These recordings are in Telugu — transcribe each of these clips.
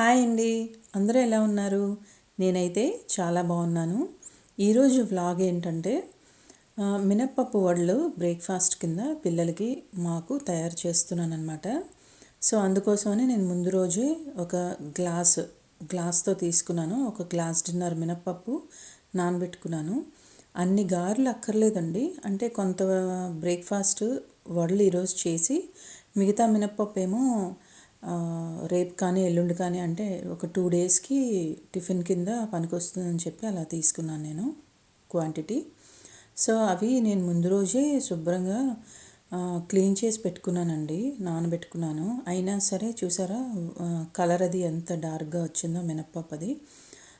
హాయ్ అండి. అందరూ ఎలా ఉన్నారు? నేనైతే చాలా బాగున్నాను. ఈరోజు వ్లాగ్ ఏంటంటే మినప్పప్పు వడలు బ్రేక్ఫాస్ట్ కింద పిల్లలకి మాకు తయారు చేస్తున్నాను అనమాట సో అందుకోసమని నేను ముందు రోజే ఒక గ్లాస్ గ్లాస్తో తీసుకున్నాను. ఒక గ్లాస్ డిన్నర్ మినప్పప్పు నానబెట్టుకున్నాను. అన్ని గారెలు అక్కర్లేదండి. అంటే కొంత బ్రేక్ఫాస్ట్ వడలు ఈరోజు చేసి మిగతా మినప్పప్పు ఏమో రేపు కానీ ఎల్లుండి కానీ అంటే ఒక టూ డేస్కి టిఫిన్ కింద పనికొస్తుందని చెప్పి అలా తీసుకున్నాను నేను క్వాంటిటీ. సో అవి నేను ముందు రోజే శుభ్రంగా క్లీన్ చేసి పెట్టుకున్నానండి నానబెట్టుకున్నాను. అయినా సరే చూసారా కలర్ అది ఎంత డార్క్గా వచ్చిందో మినప్పప్పు అది.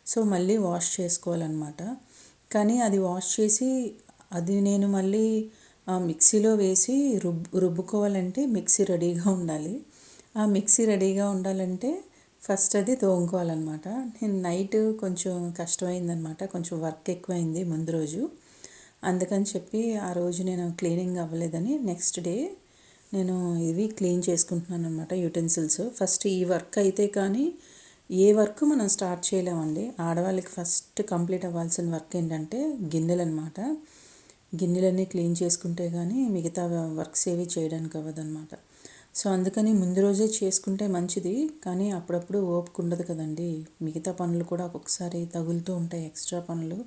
సో మళ్ళీ వాష్ చేసుకోవాలన్నమాట. కానీ అది వాష్ చేసి అది నేను మళ్ళీ మిక్సీలో వేసి రుబ్ రుబ్బుకోవాలంటే మిక్సీ రెడీగా ఉండాలి. ఆ మిక్సీ రెడీగా ఉండాలంటే ఫస్ట్ అది తోముకోవాలన్నమాట. నేను నైట్ కొంచెం కష్టమైందనమాట కొంచెం వర్క్ ఎక్కువైంది ముందు రోజు. అందుకని చెప్పి ఆ రోజు నేను క్లీనింగ్ అవ్వలేదని నెక్స్ట్ డే నేను ఇవి క్లీన్ చేసుకుంటున్నాను అనమాట యూటెన్సిల్స్. ఫస్ట్ ఈ వర్క్ అయితే కానీ ఏ వర్క్ మనం స్టార్ట్ చేయలేమండి. ఆడవాళ్ళకి ఫస్ట్ కంప్లీట్ అవ్వాల్సిన వర్క్ ఏంటంటే గిన్నెలు అనమాట గిన్నెలన్నీ క్లీన్ చేసుకుంటే కానీ మిగతా వర్క్స్ ఏవి చేయడానికి అవ్వదన్నమాట. సో అందుకని ముందు రోజే చేసుకుంటే మంచిది కానీ అప్పుడప్పుడు ఓపిక ఉండదు కదండి. మిగతా పనులు కూడా ఒక్కొక్కసారి తగులుతూ ఉంటాయి ఎక్స్ట్రా పనులు.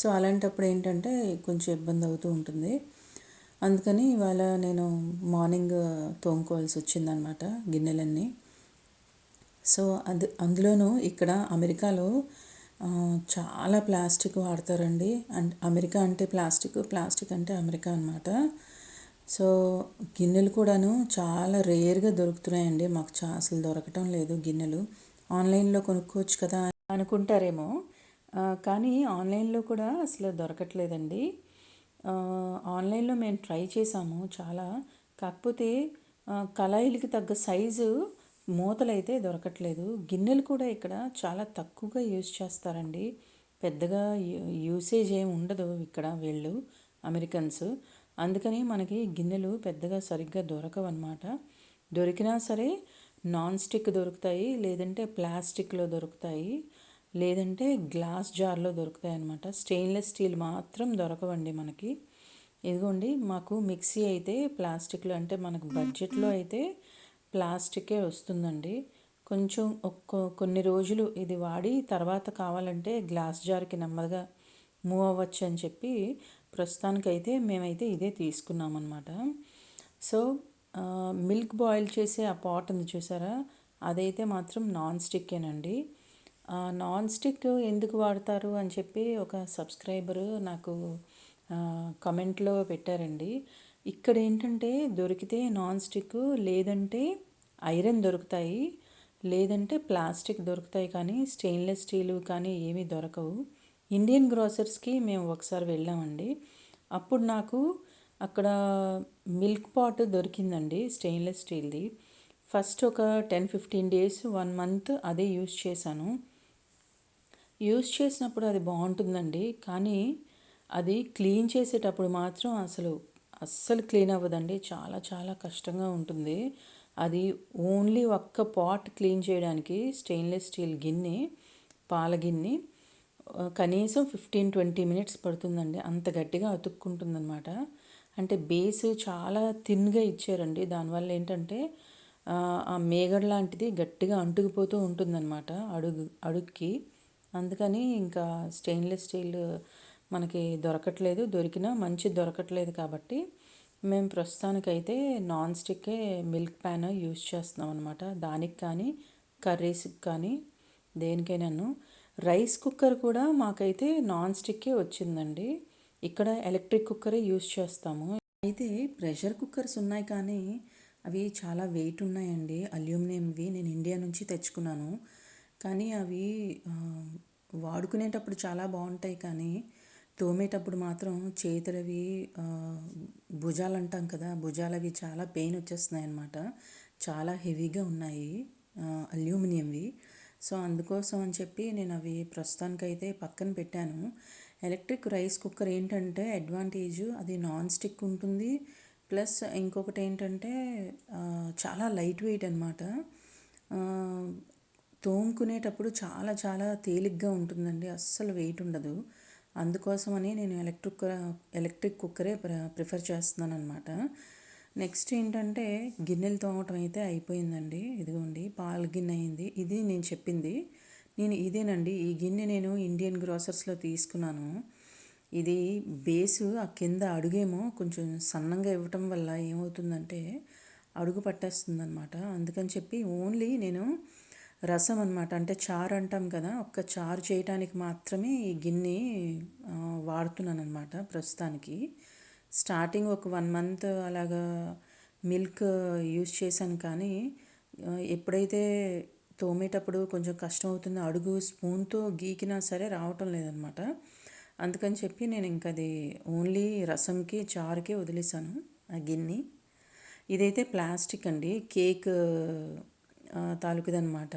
సో అలాంటప్పుడు ఏంటంటే కొంచెం ఇబ్బంది అవుతూ ఉంటుంది. అందుకని ఇవాళ నేను మార్నింగ్ తోముకోవాల్సి వచ్చిందనమాట గిన్నెలన్నీ. సో అది అందులోనూ ఇక్కడ అమెరికాలో చాలా ప్లాస్టిక్ వాడతారండి. అండ్ అమెరికా అంటే ప్లాస్టిక్ ప్లాస్టిక్ అంటే అమెరికా అనమాట సో గిన్నెలు కూడాను చాలా రేర్గా దొరుకుతున్నాయండి. మాకు చా అసలు దొరకటం లేదు గిన్నెలు. ఆన్లైన్లో కొనుక్కోవచ్చు కదా అనుకుంటారేమో. కానీ ఆన్లైన్లో కూడా అసలు దొరకట్లేదండి. ఆన్లైన్లో మేము ట్రై చేసాము చాలా. కాకపోతే కళాయిలకి తగ్గ సైజు మూతలైతే దొరకట్లేదు. గిన్నెలు కూడా ఇక్కడ చాలా తక్కువగా యూజ్ చేస్తారండి. పెద్దగా యూసేజ్ ఏమి ఉండదు ఇక్కడ వీళ్ళు అమెరికన్స్. అందుకని మనకి గిన్నెలు పెద్దగా సరిగ్గా దొరకవన్నమాట. దొరికినా సరే నాన్ స్టిక్ దొరుకుతాయి లేదంటే ప్లాస్టిక్లో దొరుకుతాయి లేదంటే గ్లాస్ జార్లో దొరుకుతాయి అనమాట స్టెయిన్లెస్ స్టీల్ మాత్రం దొరకవండి మనకి. ఇదిగోండి మాకు మిక్సీ అయితే ప్లాస్టిక్లో అంటే మనకు బడ్జెట్లో అయితే ప్లాస్టికే వస్తుందండి. కొంచెం ఒక్క కొన్ని రోజులు ఇది వాడి తర్వాత కావాలంటే గ్లాస్ జార్కి నెమ్మదిగా మూవ్ అవ్వచ్చు అని చెప్పి ప్రస్తుతానికైతే మేమైతే ఇదే తీసుకున్నామన్నమాట. సో మిల్క్ బాయిల్ చేసే ఆ పాట్ ఉంది చూసారా? అదైతే మాత్రం నాన్ స్టిక్కేనండి నాన్ స్టిక్ ఎందుకు వాడతారు అని చెప్పి ఒక సబ్స్క్రైబరు నాకు కమెంట్లో పెట్టారండి. ఇక్కడ ఏంటంటే దొరికితే నాన్ స్టిక్ లేదంటే ఐరన్ దొరుకుతాయి లేదంటే ప్లాస్టిక్ దొరుకుతాయి కానీ స్టెయిన్లెస్ స్టీల్ కానీ ఏమీ దొరకవు. ఇండియన్ గ్రాసర్స్కి మేము ఒకసారి వెళ్ళామండి. అప్పుడు నాకు అక్కడ మిల్క్ పాట్ దొరికిందండి స్టెయిన్లెస్ స్టీల్ది. ఫస్ట్ ఒక ten fifteen days one month అదే యూజ్ చేశాను. యూజ్ చేసినప్పుడు అది బాగుంటుందండి కానీ అది క్లీన్ చేసేటప్పుడు మాత్రం అసలు అస్సలు క్లీన్ అవ్వదండి. చాలా చాలా కష్టంగా ఉంటుంది. అది ఓన్లీ ఒక్క పాట్ క్లీన్ చేయడానికి స్టెయిన్లెస్ స్టీల్ గిన్నె పాల గిన్నె కనీసం ఫిఫ్టీన్ ట్వంటీ మినిట్స్ పడుతుందండి. అంత గట్టిగా అతుక్కుంటుందన్నమాట. అంటే బేస్ చాలా థిన్గా ఇచ్చారండి. దానివల్ల ఏంటంటే ఆ, మేగడ్ లాంటిది గట్టిగా అంటుకుపోతూ ఉంటుందన్నమాట అడుగు అడుక్కి. అందుకని ఇంకా స్టెయిన్లెస్ స్టీల్ మనకి దొరకట్లేదు. దొరికినా మంచి దొరకట్లేదు కాబట్టి మేము ప్రస్తుతానికైతే నాన్ స్టిక్కే మిల్క్ ప్యాన్ యూజ్ చేస్తున్నాం అనమాట దానికి కానీ కర్రీస్కి కానీ దేనికైనాను. రైస్ కుక్కర్ కూడా మాకైతే నాన్ స్టిక్కే వచ్చిందండి. ఇక్కడ ఎలక్ట్రిక్ కుక్కరే యూజ్ చేస్తాము. అయితే ప్రెషర్ కుక్కర్స్ ఉన్నాయి కానీ అవి చాలా వెయిట్ ఉన్నాయండి. అల్యూమినియంవి నేను ఇండియా నుంచి తెచ్చుకున్నాను. కానీ అవి వాడుకునేటప్పుడు చాలా బాగుంటాయి కానీ తోమేటప్పుడు మాత్రం చేతులవి భుజాలు అంటాం కదా భుజాలవి చాలా పెయిన్ వచ్చేస్తున్నాయి అన్నమాట చాలా హెవీగా ఉన్నాయి అల్యూమినియంవి. సో అందుకోసం అని చెప్పి నేను అవి ప్రస్తుతానికైతే పక్కన పెట్టాను. ఎలక్ట్రిక్ రైస్ కుక్కర్ ఏంటంటే అడ్వాంటేజ్ అది నాన్ స్టిక్ ఉంటుంది. ప్లస్ ఇంకొకటి ఏంటంటే చాలా లైట్ వెయిట్ అనమాట తోముకునేటప్పుడు చాలా చాలా తేలిగ్గా ఉంటుందండి. అస్సలు వెయిట్ ఉండదు. అందుకోసమని నేను ఎలక్ట్రిక్ ఎలక్ట్రిక్ కుక్కరే ప్రిఫర్ చేస్తున్నాను అనమాట నెక్స్ట్ ఏంటంటే గిన్నెలు తోమటం అయితే అయిపోయిందండి. ఇదిగోండి పాల గిన్నె అయింది. ఇది నేను చెప్పింది. నేను ఇదేనండి ఈ గిన్నె నేను ఇండియన్ గ్రోసర్స్లో తీసుకున్నాను. ఇది బేసు ఆ కింద అడుగేమో కొంచెం సన్నంగా ఇవ్వటం వల్ల ఏమవుతుందంటే అడుగు పట్టేస్తుందనమాట అందుకని చెప్పి ఓన్లీ నేను రసం అనమాట అంటే చారు అంటాం కదా ఒక్క చారు చేయటానికి మాత్రమే ఈ గిన్నె వాడుతున్నాను అనమాట ప్రస్తుతానికి. స్టార్టింగ్ ఒక వన్ మంత్ అలాగా మిల్క్ యూస్ చేశాను కానీ ఎప్పుడైతే తోమేటప్పుడు కొంచెం కష్టం అవుతుంది అడుగు స్పూన్తో గీకినా సరే రావటం లేదనమాట. అందుకని చెప్పి నేను ఇంకా అది ఓన్లీ రసంకి చారుకే వదిలేసాను ఆ గిన్నె. ఇదైతే ప్లాస్టిక్ అండి కేక్ తాలూకుదనమాట.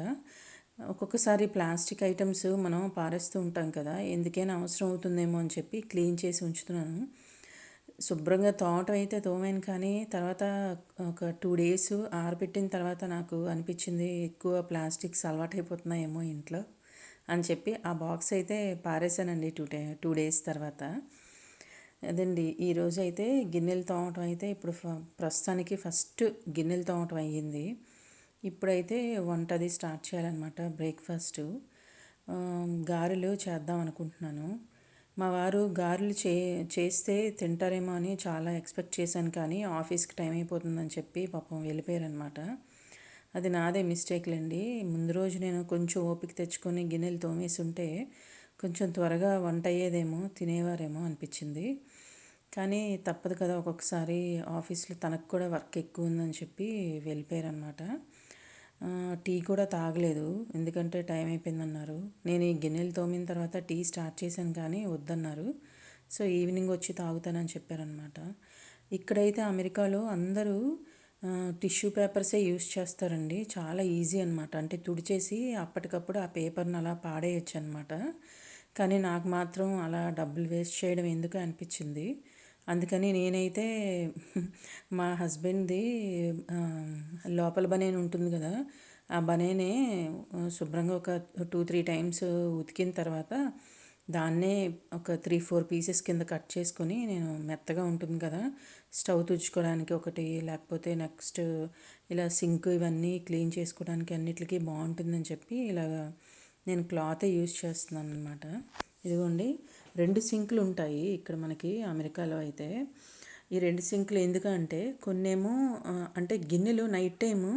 ఒక్కొక్కసారి ప్లాస్టిక్ ఐటమ్స్ మనం పారేస్తూ ఉంటాం కదా ఎందుకైనా అవసరం అవుతుందేమో అని చెప్పి క్లీన్ చేసి ఉంచుతున్నాను. శుభ్రంగా తోమటం అయితే తోమాను కానీ తర్వాత ఒక టూ డేస్ ఆరబెట్టిన తర్వాత నాకు అనిపించింది ఎక్కువ ప్లాస్టిక్స్ అలవాటైపోతున్నాయేమో ఇంట్లో అని చెప్పి ఆ బాక్స్ అయితే పారేశానండి టూ డే టూ డేస్ తర్వాత. అదండి ఈరోజు అయితే గిన్నెలు తోమటం అయితే ఇప్పుడు ప్రస్తుతానికి ఫస్ట్ గిన్నెలు తోమటం అయ్యింది. ఇప్పుడైతే వంట అది స్టార్ట్ చేయాలన్నమాట బ్రేక్ఫాస్ట్. గారెలు చేద్దాం అనుకుంటున్నాను. మా వారు గారెలు చే చేస్తే తింటారేమో అని చాలా ఎక్స్పెక్ట్ చేశాను కానీ ఆఫీస్కి టైం అయిపోతుందని చెప్పి పాపం వెళ్ళిపోయారనమాట అది నాదే మిస్టేక్లండి ముందు రోజు నేను కొంచెం ఓపిక తెచ్చుకొని గిన్నెలు తోమేసి ఉంటే కొంచెం త్వరగా వంట అయ్యేదేమో తినేవారేమో అనిపించింది. కానీ తప్పదు కదా ఒక్కొక్కసారి ఆఫీస్లో తనకు కూడా వర్క్ ఎక్కువ ఉందని చెప్పి వెళ్ళిపోయారనమాట టీ కూడా తాగలేదు. ఎందుకంటే టైం అయిపోయిందన్నారు. నేను ఈ గిన్నెలు తోమిన తర్వాత టీ స్టార్ట్ చేశాను కానీ వద్దన్నారు. సో ఈవినింగ్ వచ్చి తాగుతానని చెప్పారనమాట ఇక్కడైతే అమెరికాలో అందరూ టిష్యూ పేపర్సే యూస్ చేస్తారండి. చాలా ఈజీ అనమాట అంటే తుడిచేసి అప్పటికప్పుడు ఆ పేపర్ని అలా పాడేయచ్చు అనమాట కానీ నాకు మాత్రం అలా డబ్బులు వేస్ట్ చేయడం ఎందుకు అనిపించింది? అందుకని నేనైతే మా హస్బెండ్ది లోపల బనేన్ ఉంటుంది కదా ఆ బనేనే శుభ్రంగా ఒక టూ త్రీ టైమ్స్ ఉతికిన తర్వాత దాన్నే ఒక త్రీ ఫోర్ పీసెస్ కింద కట్ చేసుకొని నేను మెత్తగా ఉంటుంది కదా స్టవ్ తుడుచుకోవడానికి ఒకటి లేకపోతే నెక్స్ట్ ఇలా సింక్ ఇవన్నీ క్లీన్ చేసుకోవడానికి అన్నిటికీ బాగుంటుందని చెప్పి ఇలాగ నేను క్లాత్ యూజ్ చేస్తున్నాను అనమాట ఇదిగోండి రెండు సింకులు ఉంటాయి ఇక్కడ మనకి అమెరికాలో అయితే. ఈ రెండు సింకులు ఎందుకంటే కొన్నేమో అంటే గిన్నెలు నైట్ టైము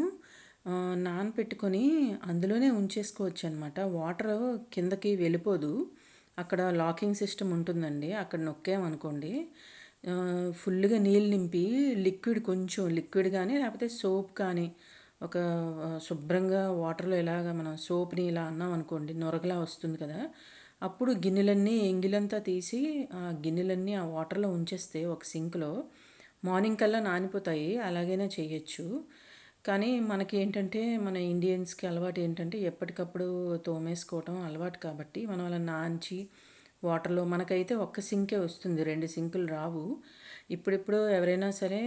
నానపెట్టుకొని అందులోనే ఉంచేసుకోవచ్చు అనమాట వాటర్ కిందకి వెళ్ళిపోదు. అక్కడ లాకింగ్ సిస్టమ్ ఉంటుందండి. అక్కడ నొక్కామనుకోండి ఫుల్గా నీళ్ళు నింపి లిక్విడ్ కొంచెం లిక్విడ్ కానీ లేకపోతే సోప్ కానీ ఒక శుభ్రంగా వాటర్లో ఇలాగ మనం సోప్ని ఇలా అన్నాం అనుకోండి నొరగలా వస్తుంది కదా. అప్పుడు గిన్నెలన్నీ ఎంగిలంతా తీసి ఆ గిన్నెలన్నీ ఆ వాటర్లో ఉంచేస్తే ఒక సింక్లో మార్నింగ్ కల్లా నానిపోతాయి. అలాగైనా చేయొచ్చు కానీ మనకి ఏంటంటే మన ఇండియన్స్కి అలవాటు ఏంటంటే ఎప్పటికప్పుడు తోమేసుకోవటం అలవాటు కాబట్టి మనం అలా నాంచి వాటర్లో మనకైతే ఒక్క సింకే వస్తుంది. రెండు సింకులు రావు. ఇప్పుడిప్పుడు ఎవరైనా సరే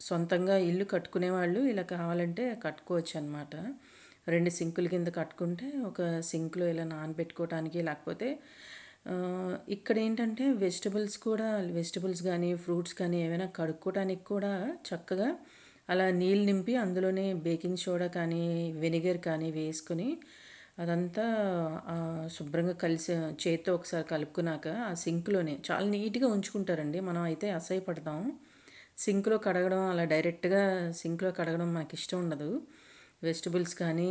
సొంతంగా ఇల్లు కట్టుకునే వాళ్ళు ఇలా కావాలంటే కట్టుకోవచ్చు అనమాట రెండు సింకుల కింద కట్టుకుంటే ఒక సింక్లో ఇలా నానబెట్టుకోవటానికి లేకపోతే ఇక్కడ ఏంటంటే వెజిటబుల్స్ కూడా వెజిటబుల్స్ కానీ ఫ్రూట్స్ కానీ ఏమైనా కడుక్కోవటానికి కూడా చక్కగా అలా నీళ్ళు నింపి అందులోనే బేకింగ్ సోడా కానీ వెనిగర్ కానీ వేసుకొని అదంతా శుభ్రంగా కలిసి చేతితో ఒకసారి కలుపుకున్నాక ఆ సింక్లోనే చాలా నీట్గా ఉంచుకుంటారండి. మనం అయితే అసహ్యపడతాం. సింక్లో కడగడం అలా డైరెక్ట్గా సింక్లో కడగడం మనకి ఇష్టం ఉండదు. వెజిటబుల్స్ కానీ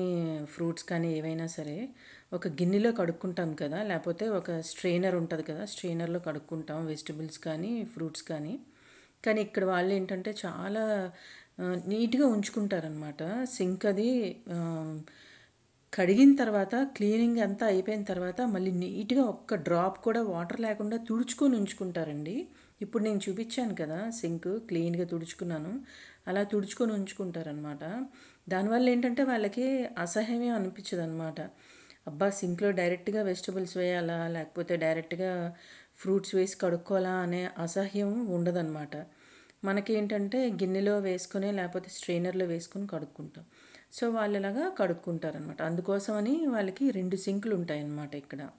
ఫ్రూట్స్ కానీ ఏవైనా సరే ఒక గిన్నెలో కడుక్కుంటాం కదా లేకపోతే ఒక స్ట్రెయినర్ ఉంటుంది కదా స్ట్రెయినర్లో కడుక్కుంటాం వెజిటబుల్స్ కానీ ఫ్రూట్స్ కానీ. కానీ ఇక్కడ వాళ్ళు ఏంటంటే చాలా నీట్గా ఉంచుకుంటారనమాట సింక్ అది కడిగిన తర్వాత క్లీనింగ్ అంతా అయిపోయిన తర్వాత మళ్ళీ నీట్గా ఒక్క డ్రాప్ కూడా వాటర్ లేకుండా తుడుచుకొని ఉంచుకుంటారండి. ఇప్పుడు నేను చూపించాను కదా సింక్ క్లీన్గా తుడుచుకున్నాను. అలా తుడుచుకొని ఉంచుకుంటారనమాట దానివల్ల ఏంటంటే వాళ్ళకి అసహ్యమే అనిపించదు అనమాట అబ్బా సింక్లో డైరెక్ట్గా వెజిటబుల్స్ వేయాలా? లేకపోతే డైరెక్ట్గా ఫ్రూట్స్ వేసి కడుక్కోవాలా? అనే అసహ్యం ఉండదన్నమాట మనకి ఏంటంటే గిన్నెలో వేసుకొని లేకపోతే స్ట్రైనర్లో వేసుకొని కడుక్కుంటాం. సో వాళ్ళు ఇలాగా కడుక్కుంటారనమాట. అందుకోసమని వాళ్ళకి రెండు సింకులు ఉంటాయన్నమాట ఇక్కడ.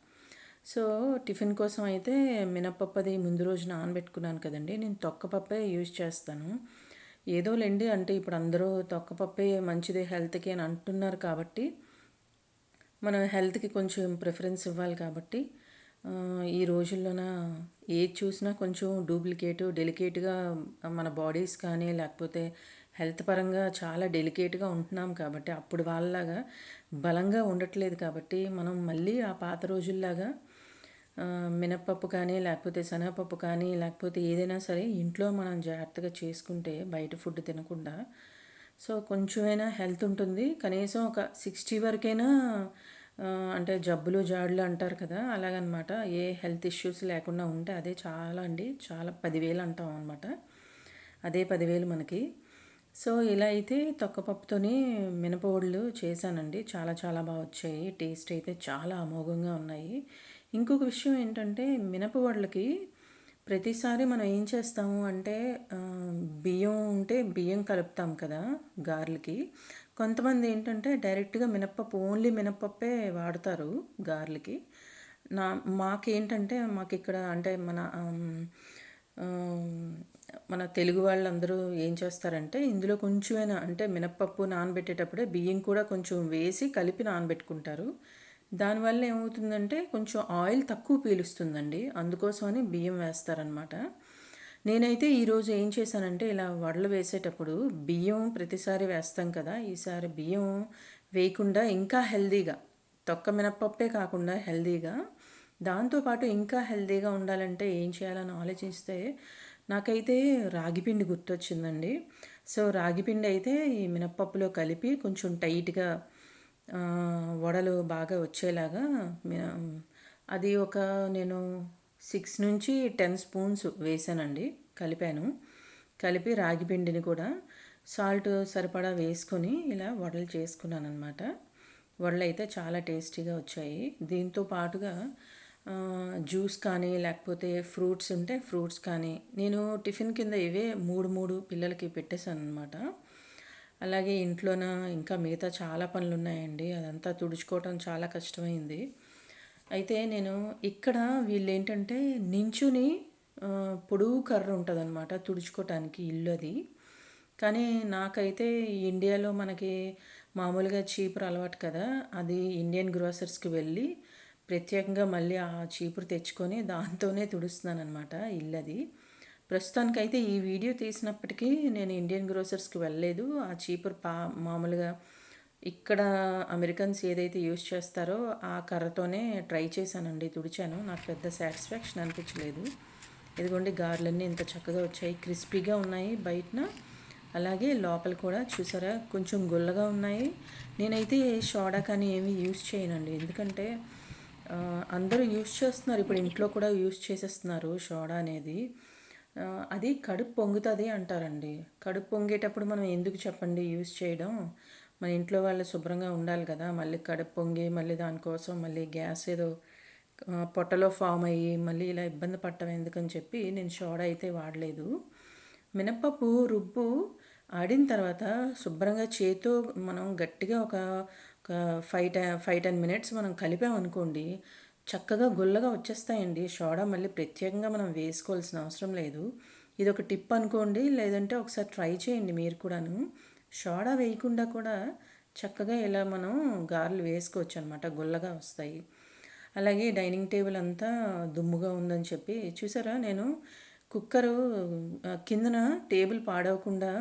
సో టిఫిన్ కోసం అయితే మినపప్పది ముందు ముందు రోజు నానబెట్టుకున్నాను కదండి. నేను తొక్కపప్పే యూజ్ చేస్తాను. ఏదో లేండి అంటే ఇప్పుడు అందరూ తొక్కపప్పే మంచిది హెల్త్కి అని అంటున్నారు కాబట్టి మనం హెల్త్కి కొంచెం ప్రిఫరెన్స్ ఇవ్వాలి కాబట్టి ఈ రోజుల్లోన ఏది చూసినా కొంచెం డూప్లికేట్ డెలికేట్గా మన బాడీస్ కానీ లేకపోతే హెల్త్ పరంగా చాలా డెలికేట్గా ఉంటున్నాం కాబట్టి అప్పుడు వాళ్ళలాగా బలంగా ఉండట్లేదు కాబట్టి మనం మళ్ళీ ఆ పాత రోజుల్లాగా మినప్పప్పు కానీ లేకపోతే శనగపప్పు కానీ లేకపోతే ఏదైనా సరే ఇంట్లో మనం జాగ్రత్తగా చేసుకుంటే బయట ఫుడ్ తినకుండా సో కొంచెమైనా హెల్త్ ఉంటుంది. కనీసం ఒక సిక్స్టీ వరకైనా అంటే జబ్బులు జాడులు అంటారు కదా అలాగనమాట. ఏ హెల్త్ ఇష్యూస్ లేకుండా ఉంటే అదే చాలా అండి. చాలా పదివేలు అంటాం అనమాట అదే పదివేలు మనకి. సో ఇలా అయితే తొక్కపప్పుతోనే వడ్లు చేశానండి. చాలా చాలా బాగా వచ్చాయి. టేస్ట్ అయితే చాలా అమోఘంగా ఉన్నాయి. ఇంకొక విషయం ఏంటంటే మినపవడ్లకి ప్రతిసారి మనం ఏం చేస్తాము అంటే బియ్యం ఉంటే బియ్యం కలుపుతాం కదా గార్లకి. కొంతమంది ఏంటంటే డైరెక్ట్గా మినప్పప్పు ఓన్లీ మినప్పప్పే వాడతారు గార్లకి. నా మాకేంటంటే మాకు ఇక్కడ అంటే మన మన తెలుగు వాళ్ళందరూ ఏం చేస్తారంటే ఇందులో కొంచెమైనా అంటే మినప్పప్పు నానబెట్టేటప్పుడే బియ్యం కూడా కొంచెం వేసి కలిపి నానబెట్టుకుంటారు. దానివల్ల ఏమవుతుందంటే కొంచెం ఆయిల్ తక్కువ పీలుస్తుందండి. అందుకోసమని బియ్యం వేస్తారనమాట నేనైతే ఈరోజు ఏం చేశానంటే ఇలా వడలు వేసేటప్పుడు బియ్యం ప్రతిసారి వేస్తాం కదా ఈసారి బియ్యం వేయకుండా ఇంకా హెల్దీగా తొక్క మినప్పప్పే కాకుండా హెల్దీగా దాంతోపాటు ఇంకా హెల్దీగా ఉండాలంటే ఏం చేయాలని ఆలోచిస్తే నాకైతే రాగిపిండి గుర్తొచ్చిందండి. సో రాగిపిండి అయితే ఈ మినప్పప్పులో కలిపి కొంచెం టైట్గా వడలు బాగా వచ్చేలాగా అది ఒక నేను సిక్స్ నుంచి టెన్ స్పూన్స్ వేసానండి కలిపాను. కలిపి రాగి పిండిని కూడా సాల్ట్ సరిపడా వేసుకొని ఇలా వడలు చేసుకున్నాను అనమాట వడలు అయితే చాలా టేస్టీగా వచ్చాయి. దీంతో పాటుగా జ్యూస్ కానీ లేకపోతే ఫ్రూట్స్ ఉంటే ఫ్రూట్స్ కానీ నేను టిఫిన్ కింద ఇవే మూడు మూడు పిల్లలకి పెట్టేశాను అనమాట అలాగే ఇంట్లోన? ఇంకా మిగతా చాలా పనులు ఉన్నాయండి అదంతా తుడుచుకోవటం చాలా కష్టమైంది. అయితే నేను ఇక్కడ వీళ్ళు ఏంటంటే నించుని పొడుగు కర్ర ఉంటుందన్నమాట తుడుచుకోవటానికి ఇల్లు అది కానీ నాకైతే ఇండియాలో మనకి మామూలుగా చీపురు అలవాటు కదా. అది ఇండియన్ గ్రోసర్స్కి వెళ్ళి ప్రత్యేకంగా మళ్ళీ ఆ చీపురు తెచ్చుకొని దాంతోనే తుడుస్తున్నాను అనమాట ఇల్లు అది ప్రస్తుతానికైతే ఈ వీడియో తీసినప్పటికీ నేను ఇండియన్ గ్రోసర్స్కి వెళ్ళలేదు. ఆ చీపురు పా మామూలుగా ఇక్కడ అమెరికన్స్ ఏదైతే యూస్ చేస్తారో ఆ కర్రతోనే ట్రై చేశానండి తుడిచాను. నాకు పెద్ద సాటిస్ఫాక్షన్ అనిపించలేదు. ఇదిగోండి గార్లన్నీ ఇంత చక్కగా వచ్చాయి. క్రిస్పీగా ఉన్నాయి బయటన. అలాగే లోపల కూడా చూసారా కొంచెం గుల్లగా ఉన్నాయి. నేనైతే సోడా కానీ ఏమీ యూస్ చేయనండి. ఎందుకంటే అందరూ యూస్ చేస్తున్నారు. ఇప్పుడు ఇంట్లో కూడా యూస్ చేసేస్తున్నారు సోడా అనేది. అది కడుపు పొంగుతుంది అంటారండి. కడుపు పొంగేటప్పుడు మనం ఎందుకు చెప్పండి యూజ్ చేయడం? మన ఇంట్లో వాళ్ళు శుభ్రంగా ఉండాలి కదా మళ్ళీ కడుపు పొంగి మళ్ళీ దానికోసం మళ్ళీ గ్యాస్ ఏదో పొట్టలో ఫామ్ అయ్యి మళ్ళీ ఇలా ఇబ్బంది పట్టడం ఎందుకని చెప్పి నేను సోడా అయితే వాడలేదు. మినప్పప్పు రుబ్బు ఆడిన తర్వాత శుభ్రంగా చేతితో మనం గట్టిగా ఒక five ten five ten minutes మనం కలిపామనుకోండి చక్కగా గుల్లగా వచ్చేస్తాయండి. సోడా మళ్ళీ ప్రత్యేకంగా మనం వేసుకోవాల్సిన అవసరం లేదు. ఇది ఒక టిప్ అనుకోండి లేదంటే ఒకసారి ట్రై చేయండి మీరు కూడాను. సోడా వేయకుండా కూడా చక్కగా ఇలా మనం గారెలు వేసుకోవచ్చు అనమాట గుల్లగా వస్తాయి. అలాగే డైనింగ్ టేబుల్ అంతా దుమ్ముగా ఉందని చెప్పి చూసారా? నేను కుక్కరు కిందన టేబుల్ పాడవకుండా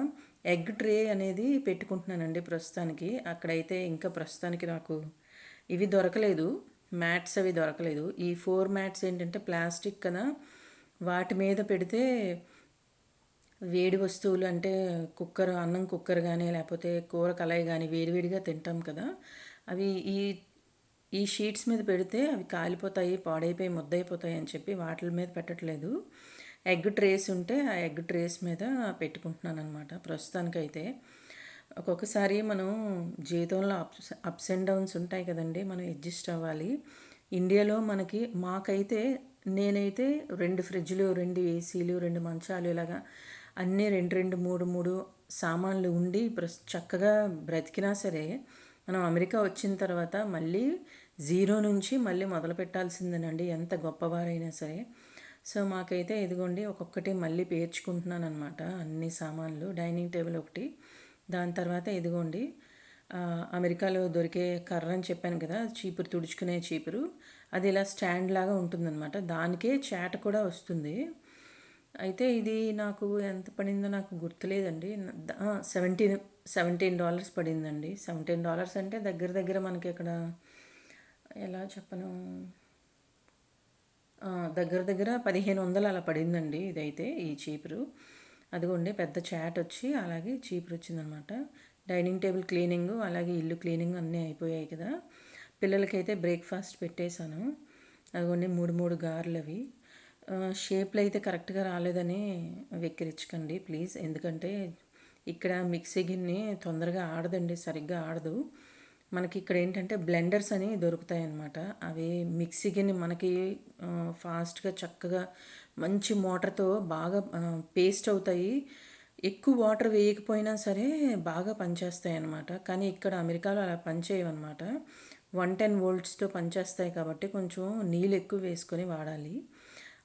ఎగ్ ట్రే అనేది పెట్టుకుంటున్నానండి ప్రస్తుతానికి. అక్కడైతే ఇంకా ప్రస్తుతానికి నాకు ఇవి దొరకలేదు. మ్యాట్స్ అవి దొరకలేదు. ఈ ఫోర్ మ్యాట్స్ ఏంటంటే ప్లాస్టిక్ కదా వాటి మీద పెడితే వేడి వస్తువులు అంటే కుక్కర్ అన్నం కుక్కర్ కానీ లేకపోతే కూర కలయి కానీ వేడివేడిగా తింటాం కదా. అవి ఈ ఈ షీట్స్ మీద పెడితే అవి కాలిపోతాయి పాడైపోయి ముద్దయిపోతాయి అని చెప్పి వాటి మీద పెట్టట్లేదు. ఎగ్ ట్రేస్ ఉంటే ఆ ఎగ్ ట్రేస్ మీద పెట్టుకుంటున్నాను అనమాట ప్రస్తుతానికైతే. ఒక్కొక్కసారి మనం జీవితంలో అప్స్ అప్స్ అండ్ డౌన్స్ ఉంటాయి కదండి మనం అడ్జస్ట్ అవ్వాలి. ఇండియాలో మనకి మాకైతే నేనైతే రెండు ఫ్రిడ్జ్లు రెండు ఏసీలు రెండు మంచాలు ఇలాగా అన్నీ రెండు రెండు మూడు మూడు సామాన్లు ఉండి చక్కగా బ్రతికినా సరే మనం అమెరికా వచ్చిన తర్వాత మళ్ళీ జీరో నుంచి మళ్ళీ మొదలు పెట్టాల్సిందేనండి ఎంత గొప్పవారైనా సరే. సో మాకైతే ఇదిగోండి ఒక్కొక్కటి మళ్ళీ పేర్చుకుంటున్నాను అనమాట అన్ని సామాన్లు డైనింగ్ టేబుల్ ఒకటి. దాని తర్వాత ఇదిగోండి అమెరికాలో దొరికే కర్ర అని చెప్పాను కదా చీపురు తుడుచుకునే చీపురు అది ఇలా స్టాండ్ లాగా ఉంటుందన్నమాట. దానికే చాట కూడా వస్తుంది. అయితే ఇది నాకు ఎంత పడిందో నాకు గుర్తులేదండి. సెవెంటీన్ సెవెంటీన్ డాలర్స్ పడిందండి. సెవెంటీన్ డాలర్స్ అంటే దగ్గర దగ్గర మనకి ఇక్కడ ఎలా చెప్పను దగ్గర దగ్గర పదిహేను వందలు అలా పడిందండి ఇదైతే ఈ చీపురు. అదిగోండి పెద్ద చాట్ వచ్చి అలాగే చీపురు వచ్చిందనమాట డైనింగ్ టేబుల్ క్లీనింగ్ అలాగే ఇల్లు క్లీనింగ్ అన్నీ అయిపోయాయి కదా. పిల్లలకైతే బ్రేక్ఫాస్ట్ పెట్టేశాను. అదిగోండి మూడు మూడు గారెలు అవి షేప్లు అయితే కరెక్ట్గా రాలేదని వెక్కిరించకండి ప్లీజ్. ఎందుకంటే ఇక్కడ మిక్సీ గిన్నె తొందరగా ఆడదండి సరిగ్గా ఆడదు. మనకి ఇక్కడ ఏంటంటే బ్లెండర్స్ అని దొరుకుతాయి అన్నమాట అవి మిక్సీ గిన్నె మనకి ఫాస్ట్గా చక్కగా మంచి మోటార్తో బాగా పేస్ట్ అవుతాయి. ఎక్కువ వాటర్ వేయకపోయినా సరే బాగా పనిచేస్తాయి అన్నమాట. కానీ ఇక్కడ అమెరికాలో అలా పనిచేయవన్నమాట. వన్ టెన్ వోల్ట్స్తో పనిచేస్తాయి కాబట్టి కొంచెం నీళ్ళు ఎక్కువ వేసుకొని వాడాలి.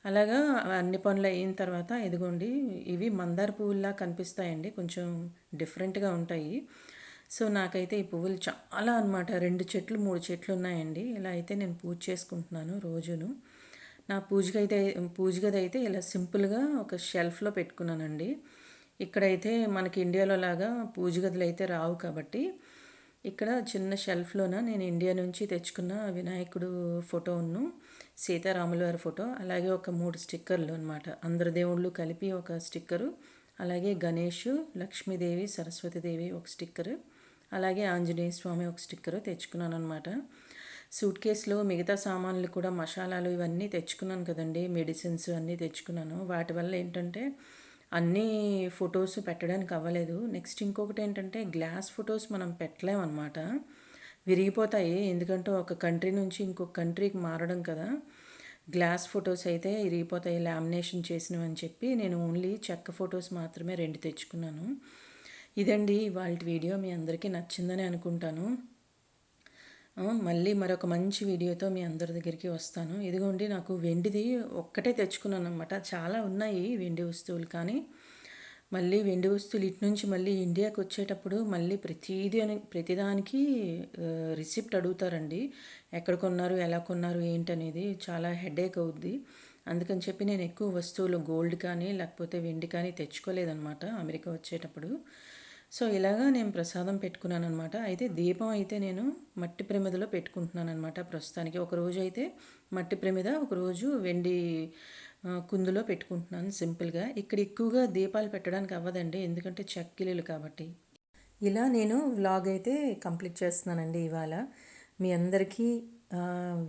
అలాగా అన్ని పనులు అయిన తర్వాత ఇదిగోండి ఇవి మందార పువ్వుల్లా కనిపిస్తాయండి. కొంచెం డిఫరెంట్గా ఉంటాయి. సో నాకైతే ఈ పువ్వులు చాలా అనమాట రెండు చెట్లు మూడు చెట్లు ఉన్నాయండి. ఇలా అయితే నేను పూజ చేసుకుంటున్నాను రోజును. నా పూజకైతే పూజ గది అయితే ఇలా సింపుల్గా ఒక షెల్ఫ్లో పెట్టుకున్నానండి. ఇక్కడైతే మనకి ఇండియాలో లాగా పూజ గదులు అయితే రావు కాబట్టి ఇక్కడ చిన్న షెల్ఫ్లోన నేను ఇండియా నుంచి తెచ్చుకున్న వినాయకుడు ఫోటోను సీతారాముల వారి ఫోటో అలాగే ఒక మూడు స్టిక్కర్లు అనమాట అందరు దేవుళ్ళు కలిపి ఒక స్టిక్కరు అలాగే గణేష్ లక్ష్మీదేవి సరస్వతీదేవి ఒక స్టిక్కరు అలాగే ఆంజనేయ స్వామి ఒక స్టిక్కరు తెచ్చుకున్నాను అనమాట సూట్ కేసులో మిగతా సామాన్లు కూడా మసాలాలు ఇవన్నీ తెచ్చుకున్నాను కదండి మెడిసిన్స్ అన్నీ తెచ్చుకున్నాను. వాటి వల్ల ఏంటంటే అన్నీ ఫొటోస్ పెట్టడానికి అవ్వలేదు. నెక్స్ట్ ఇంకొకటి ఏంటంటే గ్లాస్ ఫొటోస్ మనం పెట్టలేమన్నమాట. విరిగిపోతాయి. ఎందుకంటే ఒక కంట్రీ నుంచి ఇంకొక కంట్రీకి మారడం కదా. గ్లాస్ ఫొటోస్ అయితే విరిగిపోతాయి లామినేషన్ చేసినవి అని చెప్పి నేను ఓన్లీ చెక్క ఫొటోస్ మాత్రమే రెండు తెచ్చుకున్నాను. ఇదండి వాళ్ళ వీడియో మీ అందరికీ నచ్చిందని అనుకుంటాను. మళ్ళీ మరొక మంచి వీడియోతో మీ అందరి దగ్గరికి వస్తాను. ఇదిగోండి నాకు వెండిది ఒక్కటే తెచ్చుకున్నాను అనమాట చాలా ఉన్నాయి వెండి వస్తువులు కానీ. మళ్ళీ వెండి వస్తువులు ఇటు నుంచి మళ్ళీ ఇండియాకి వచ్చేటప్పుడు మళ్ళీ ప్రతిదీ అని ప్రతిదానికి రిసిప్ట్ అడుగుతారండి. ఎక్కడ కొన్నారు ఎలా కొన్నారు ఏంటనేది చాలా హెడేక్ అవుద్ది. అందుకని చెప్పి నేను ఎక్కువ వస్తువులు గోల్డ్ కానీ లేకపోతే వెండి కానీ తెచ్చుకోలేదనమాట అమెరికా వచ్చేటప్పుడు. సో ఇలాగా నేను ప్రసాదం పెట్టుకున్నాను అనమాట అయితే దీపం అయితే నేను మట్టి ప్రమిదలో పెట్టుకుంటున్నాను అనమాట ప్రస్తుతానికి ఒకరోజు అయితే మట్టి ప్రమిద ఒకరోజు వెండి కుందులో పెట్టుకుంటున్నాను సింపుల్గా. ఇక్కడ ఎక్కువగా దీపాలు పెట్టడానికి అవ్వదండి ఎందుకంటే చక్కిలీలు కాబట్టి. ఇలా నేను వ్లాగ్ అయితే కంప్లీట్ చేస్తున్నానండి ఇవాళ. మీ అందరికీ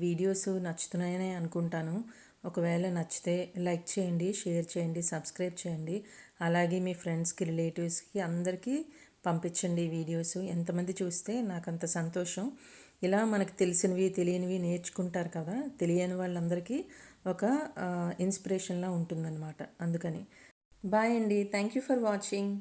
వీడియోస్ నచ్చుతున్నాయని అనుకుంటాను. ఒకవేళ నచ్చితే లైక్ చేయండి షేర్ చేయండి సబ్స్క్రైబ్ చేయండి. అలాగే మీ ఫ్రెండ్స్కి రిలేటివ్స్కి అందరికీ పంపించండి ఈ వీడియోస్. ఎంతమంది చూస్తే నాకు అంత సంతోషం. ఇలా మనకు తెలిసినవి తెలియనివి నేర్చుకుంటారు కదా తెలియని వాళ్ళందరికీ ఒక ఇన్స్పిరేషన్లా ఉంటుందన్నమాట. అందుకని. బాయ్ అండి. Thank you for watching.